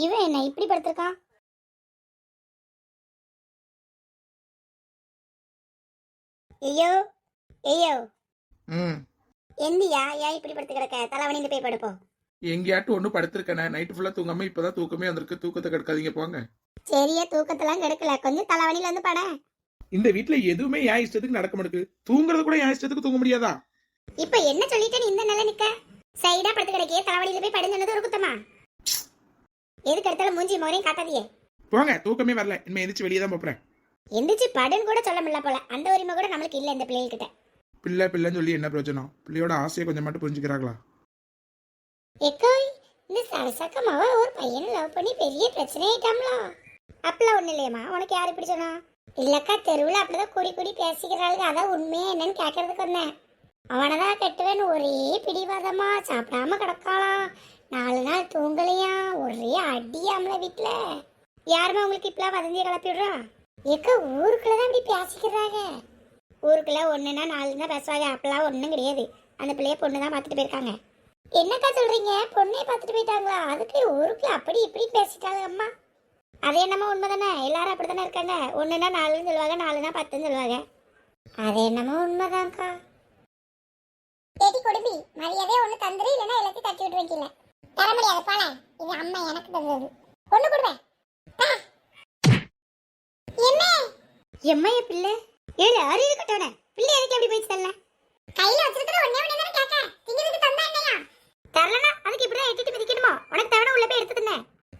இவன் என்ன இப்படி படுத்திருக்கான்? ஐயோ ஐயோ. ம். எந்தியா ஏன் இப்படி படுத்து கிடக்க? தலைவணிந்து போய் படுப்போம் எங்கேயாட்டும் ஒன்றும் படுத்திருக்கேனே. நைட்டு ஃபுல்லாக தூங்காம இப்பதான் தூக்கமே வந்திருக்கு. தூக்கத்தை கெடுக்காதீங்க போங்க. சரியா தூக்கத்தெல்லாம் கெடுக்கல. கொஞ்சம் தலைவணில வந்து பட. இந்த வீட்ல எதுவுமே என் இஷ்டத்துக்கு நடக்க மாட்டேங்குது? தூங்குறது கூட என் இஷ்டத்துக்கு தூங்க முடியாதா? இப்ப என்ன சொல்லிட்டு நீ இந்த நிலை நிக்க? சைடா படுத்து கிடக்கே தலைவலியில போய் படுஞ்சது ஒரு குத்தமா? எதுக்கு எடுத்தாலும் மூஞ்சி மோரையும் காட்டாதியே போங்க தூக்கமே வரல. இனிமே எந்திரிச்சு வெளியே தான் போறேன் எந்திரிச்சு படுன்னு கூட சொல்ல முடியல போல. அந்த உரிமை கூட நம்மளுக்கு இல்ல இந்த பிள்ளைகிட்ட பிள்ளை பிள்ளைன்னு சொல்லி என்ன பிரயோஜனம்? பிள்ளையோட ஆசையை கொஞ்சம் மட்டும் புரிஞ்சுக்கிறாங்களா? எக்கோய் இந்த சரசக்கமாவ ஒரு பையனை லவ் பண்ணி பெரிய பிரச்சனை ஆயிட்டாம்ல? அப்பெல்லாம் ஒண்ணு இல்லையம்மா. உனக்கு யாரு இப்படி சொன்னா? இல்லக்கா தெருவில் அப்படிதான் கூடி கூடி பேசிக்கிறாளுங்க. அதான் உண்மையா என்னன்னு கேட்கறதுக்கு வந்தேன். அவனதான் கட்டுவேன்னு ஒரே பிடிவாதமா சாப்பிடாம கிடக்காளாம். நாலு நாள் தூங்கலையா? ஒரே அடியாமல வீட்டில் யாருமே உங்களுக்கு இப்பெல்லாம் வதந்தியை கிளப்பி விடுறா எக்க ஊருக்குள்ளதான் இப்படி பேசிக்கிறாங்க. ஊருக்குள்ள ஒன்றுனா நாலு தான் பேசுவாங்க. அப்பெல்லாம் ஒன்றும் கிடையாது. அந்த பிள்ளைய பொண்ணு தான் பார்த்துட்டு போயிருக்காங்க. என்னக்கா சொல்கிறீங்க பொண்ணே பார்த்துட்டு போயிட்டாங்களா? அதுக்கு ஊருக்குள்ள அப்படி இப்படி பேசிட்டாங்க அம்மா. அது என்னமோ உண்மைதானே? எல்லாரும் அப்படித்தானே இருக்காங்க? ஒன்றுனா நாலுன்னு சொல்லுவாங்க நாலுனா பத்துன்னு சொல்லுவாங்க. அது என்னமோ உண்மைதான்க்கா. தேடி கொடுப்பி மரியாதை ஒன்று தந்துரு இல்லைன்னா எல்லாத்தையும் தட்டி விட்டு தர முடியாது போல. இது அம்மா எனக்கு தந்தது. ஒண்ணு கொடுவேன் என்ன எம்மா. என் பிள்ளை? ஏழு அறிவு கட்டவன பிள்ளை எதுக்கு எப்படி போய் தரல கையில வச்சிருக்கிற ஒண்ணே ஒண்ணே தானே கேட்க திங்கிறதுக்கு தந்தா என்னையா தரலனா அதுக்கு இப்படி எட்டிட்டு மிதிக்கணுமா? உனக்கு தேவன உள்ள போய் எடுத்து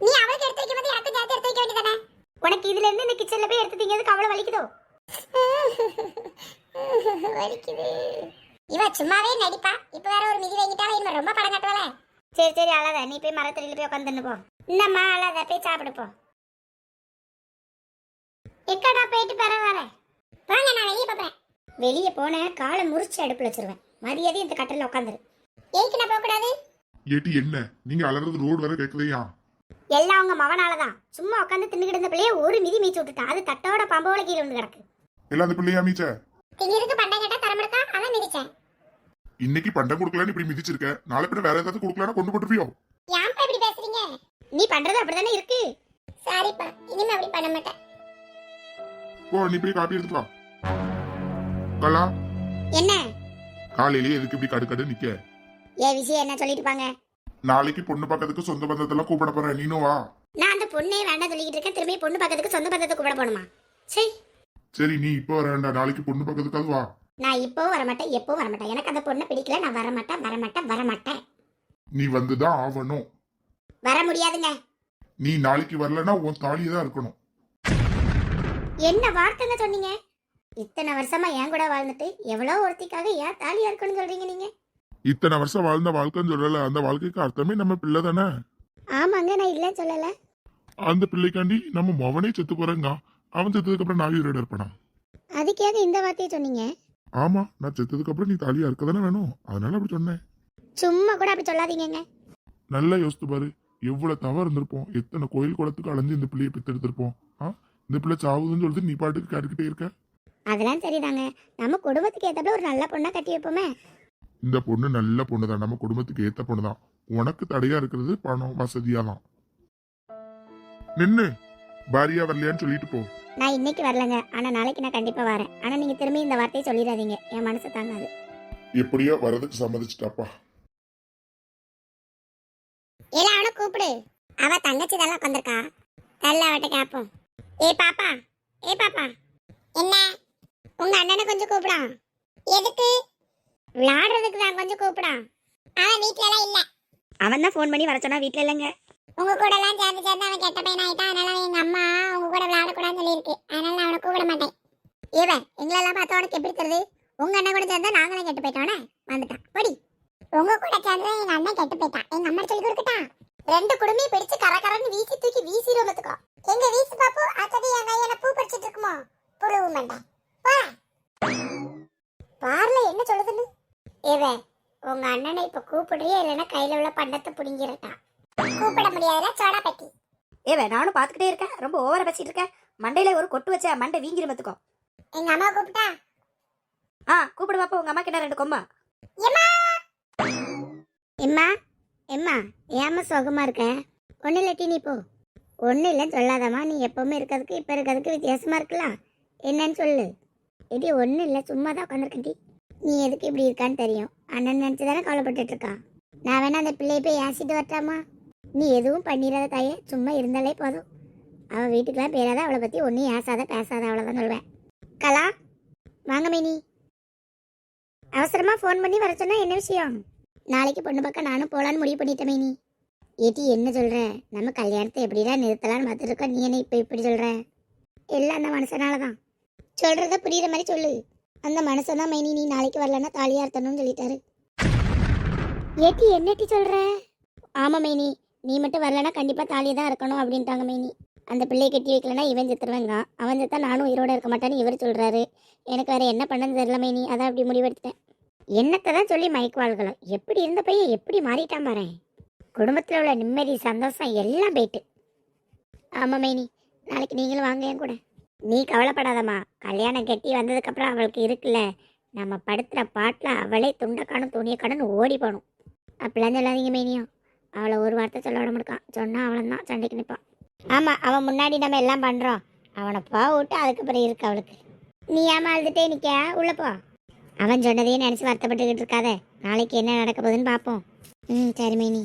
நீ அவளுக்கு எடுத்து வைக்கும் போது எனக்கு சேர்த்து எடுத்து வைக்க வேண்டியதானே? உனக்கு இதுல இருந்து இந்த கிச்சன்ல போய் எடுத்து திங்கிறதுக்கு அவ்வளவு வலிக்குதோ? வலிக்குது. இவ சும்மாவே நடிப்பா. இப்ப வேற ஒரு மிதி வாங்கிட்டாலும் இவன் ரொம்ப படம் காட்டுவாளே. சரி சரி அழாத. நீ போய் மரத்தடியில போய் உட்காந்துன்னு போ. இந்தம்மா அழாத. போய் சாப்பிடு போ. எக்கடா போயிட்டு பெற வரேன் வாங்க நான் வெளியே போறேன். வெளியே போன காலை முறிச்சு அடுப்புல வச்சிருவேன். மரியாதை இந்த கட்டில உட்காந்துரு ஏய்க்கு நான் போக கூடாது ஏட்டி என்ன? நீங்க அலறது ரோடு வர கேக்குதையா? எல்லாம் அவங்க மவனாலதான். சும்மா உட்காந்து தின்னுக்கிட்டு இருந்த பிள்ளைய ஒரு மிதி மீச்சு விட்டுட்டான். அது தட்டோட பம்போல கீழே வந்து கிடக்கு. எல்லாம் அந்த பிள்ளையா மீச்ச? திங்கிறதுக்கு பண்டை கேட்டா தரமடுக்கா அதான் இன்னைக்கு பண்டம் கொடுக்கலன்னு இப்படி மிதிச்சிருக்க. நாளை பின்ன வேற ஏதாவது கொடுக்கலன்னா கொண்டு போட்டுருவியோ? ஏன்ப்பா இப்படி பேசுறீங்க? நீ பண்றது அப்படிதானே இருக்கு. சாரிப்பா இனிமே அப்படி பண்ண மாட்டேன். போ நீ போய் காப்பி எடுத்துட்டு வா. கலா என்ன? காலையிலேயே எதுக்கு இப்படி கடுக்கடு நிக்க? ஏ விஷயம் என்ன சொல்லிட்டுப்பாங்க நாளைக்கு பொண்ணு பக்கத்துக்கு சொந்த பந்தத்தெல்லாம் கூப்பிட போறேன். நீனும் வா. நான் அந்த பொண்ணே வேண்டாம் சொல்லிக்கிட்டு இருக்கேன். திரும்பி பொண்ணு பக்கத்துக்கு சொந்த பந்தத்தை கூப்பிட போகணுமா? சரி சரி நீ இப்போ வர வேண்டாம். நாளைக்கு பொண்ணு பக்கத்துக்காவது வா. நான் இப்போவும் வரமாட்டேன் எப்பவும் வரமாட்டேன். எனக்கு அந்த பொண்ணை பிடிக்கல நான் வரமாட்டேன் வரமாட்டேன் வரமாட்டேன். நீ வந்துதான் ஆகணும். வர முடியாதுங்க. நீ நாளைக்கு வரலன்னா உன் தாலியை தான் இருக்கணும் என்ன வார்த்தைங்க சொன்னீங்க? இத்தனை வருஷமா என் கூட வாழ்ந்துட்டு எவ்வளோ ஒருத்திக்காக ஏன் தாலியா இருக்குன்னு சொல்றீங்க நீங்க? இத்தனை வருஷம் வாழ்ந்த வாழ்க்கைன்னு சொல்லல அந்த வாழ்க்கைக்கு அர்த்தமே நம்ம பிள்ளை தானே? ஆமாங்க நான் இல்லைன்னு சொல்லல. அந்த பிள்ளைக்காண்டி நம்ம மவனே செத்து போறேங்க. அவன் செத்ததுக்கு அப்புறம் நான் உயிரோட இருப்பேனா? அதுக்காக இந்த வார்த்தையை சொன்னீங்க? ஆமா நான் செத்ததுக்கு அப்புறம் நீ தாலியா இருக்க தானே வேணும்? அதனால அப்படி சொன்னேன். சும்மா கூட அப்படி சொல்லாதீங்கங்க. நல்லா யோசித்து பாரு. எவ்வளவு தவறு இருந்திருப்போம். எத்தனை கோயில் குளத்துக்கு அலைஞ்சு இந்த பிள்ளையை பெத்தெடுத்திருப்போம். ஆ? இந்த பிள்ளை சாவுதுன்னு சொல்லிட்டு நீ பாட்டுக்கு கேட்டுக்கிட்டே இருக்க? அதெல்லாம் சரிதாங்க. நம்ம குடும்பத்துக்கு ஏத்தப்பல ஒரு நல்ல பொண்ணா கட்டி வைப்போமே. இந்த பொண்ணு நல்ல பொண்ணு தான் நம்ம குடும்பத்துக்கு ஏத்த பொண்ணு தான் உனக்கு தடையா இருக்கிறது பணம் வசதியா தான் நின்னு பாரியா வரலையான்னு சொல்லிட்டு போ. நான் இன்னைக்கு வரலங்க. ஆனா நாளைக்கு நான் கண்டிப்பா வரேன். ஆனா நீங்க திரும்பி இந்த வார்த்தையை சொல்லிடாதீங்க. என் மனசு தாங்காது. எப்படியோ வரதுக்கு சம்மதிச்சிட்டாப்பா. இல்ல அவனை கூப்பிடு. அவ தங்கச்சி தான் உட்காந்துருக்கா தள்ள அவட்ட கேப்போம். ஏ பாப்பா. ஏ பாப்பா. என்ன? உங்க அண்ணனை கொஞ்சம் கூப்பிடா. எதுக்கு? விளையாடுறதுக்கு தான் கொஞ்சம் கூப்பிடா. அவன் வீட்ல எல்லாம் இல்ல. அவன் தான் ஃபோன் பண்ணி வர சொன்னா வீட்ல இல்லைங்க. உங்க கூட எல்லாம் சேர்ந்து சேர்ந்து அவன் கெட்ட பையன் ஆயிட்டான் அதனால எங்க அம்மா உங்க கூட விளையாடக்கூடாதுன்னு சொல்லியிருக்கு அதனால நான் அவனை கூப்பிட மாட்டேன் இவன் எங்களெல்லாம் பார்த்த உனக்கு எப்படி தருது உங்க அண்ணன் கூட சேர்ந்தா நாங்களும் கெட்டு போயிட்டோன்னே வந்துட்டான். படி உங்க கூட சேர்ந்தா எங்க அண்ணன் கெட்டு போயிட்டான். எங்க அம்மா சொல்லி கொடுக்கட்டான் ரெண்டு குடுமையும் பிடிச்சு கரகரன்னு வீசி தூக்கி வீசிரும் பாத்துக்கோ. எங்க வீசி பாப்பு அத்தடி என் கையில பூ பறிச்சிட்டு இருக்குமோ? புழுவு மண்டை. பார்ல என்ன சொல்லுதுன்னு? இவன் உங்க அண்ணனை இப்ப கூப்பிடுறியே இல்லைன்னா கையில உள்ள பண்டத்தை புடிங்கிருக்கா கூப்பிட முடியாதுல சோடா பெட்டி. ஏவே நானும் பார்த்துக்கிட்டே இருக்கேன். ரொம்ப ஓவர பேசிட்டு இருக்கேன். மண்டையில ஒரு கொட்டு வச்ச மண்டை வீங்கிரும் பார்த்துக்கோ எங்க அம்மா கூப்பிட்டா? ஆ கூப்பிடு பாப்பா உங்க அம்மா கிட்ட ரெண்டு கொம்பா? எம்மா! எம்மா எம்மா ஏம்மா சுகமா இருக்க? ஒன்றும் இல்லாட்டி நீ போ. ஒன்றும் இல்லைன்னு சொல்லாதம்மா. நீ எப்பவுமே இருக்கிறதுக்கு இப்போ இருக்கிறதுக்கு வித்தியாசமா இருக்கலாம். என்னன்னு சொல்லு. இது ஒன்றும் இல்லை சும்மா தான் உட்காந்துருக்கட்டி நீ எதுக்கு இப்படி இருக்கான்னு தெரியும். அண்ணன் நினச்சி தானே கவலைப்பட்டுட்டு இருக்கான். நான் வேணா அந்த பிள்ளையை போய் ஏசிட்டு வரட்டாமா நீ எதுவும் பண்ணிடாத தாயே. சும்மா இருந்தாலே போதும். அவள் வீட்டுக்கெல்லாம் பேராத அவளை பற்றி ஒன்றும் ஏசாத பேசாத அவ்வளோதான் சொல்வேன் கலா வாங்க மைனி. அவசரமாக ஃபோன் பண்ணி வர சொன்னால் என்ன விஷயம்? நாளைக்கு பொண்ணு பக்கம் நானும் போகலான்னு முடிவு பண்ணிட்டேன் மேனி. ஏட்டி என்ன சொல்கிறேன் நம்ம கல்யாணத்தை எப்படிடா நிறுத்தலாம்னு பார்த்துருக்கோம். நீ என்ன இப்போ இப்படி சொல்கிற எல்லாம் அந்த மனுஷனால தான் சொல்கிறத புரியுற மாதிரி சொல்லு. அந்த மனுஷன் தான் மைனி. நீ நாளைக்கு வரலன்னா தாலியாக இருத்தணும்னு சொல்லிட்டாரு. ஏட்டி என்னட்டி சொல்கிற ஆமாம் மைனி. நீ மட்டும் வரலன்னா கண்டிப்பாக தாலியாக தான் இருக்கணும் அப்படின்ட்டாங்க மைனி. அந்த பிள்ளையை கட்டி வைக்கலன்னா இவன் செத்துருவேங்க அவன் செத்தா நானும் உயிரோட இருக்க மாட்டேன்னு இவர் சொல்கிறாரு எனக்கு வேறு என்ன பண்ணன்னு தெரியலமே மைனி. அதான் அப்படி முடிவெடுத்தேன் என்னத்தை தான் சொல்லி மயக்குவாள்களும் எப்படி இருந்த பையன் எப்படி மாறிட்டான் பாரு குடும்பத்தில் உள்ள நிம்மதி சந்தோஷம் எல்லாம் போயிட்டு. ஆமாம் மைனி. நாளைக்கு நீங்களும் வாங்க என் கூட. நீ கவலைப்படாதம்மா. கல்யாணம் கட்டி வந்ததுக்கப்புறம் அவளுக்கு இருக்குல்ல. நம்ம படுத்துகிற பாட்டில் அவளே துண்டக்கானும் துணியக்கானும் ஓடி போகணும். அப்படிலாம் சொல்லாதீங்க மைனியும் அவளை ஒரு வார்த்தை சொல்ல விட முடிக்கான் சொன்னால் அவளை தான் சண்டைக்கு நிற்பான் ஆமாம் அவன் முன்னாடி நம்ம எல்லாம் பண்ணுறோம் அவனை போ விட்டு அதுக்கப்புறம் இருக்கு அவளுக்கு. நீ ஏமா அழுதுட்டே நிற்க உள்ள போ. அவன் சொன்னதையே நினச்சி வருத்தப்பட்டுக்கிட்டு இருக்காத. நாளைக்கு என்ன நடக்க போகுதுன்னு பார்ப்போம் ம் சரி மைனி.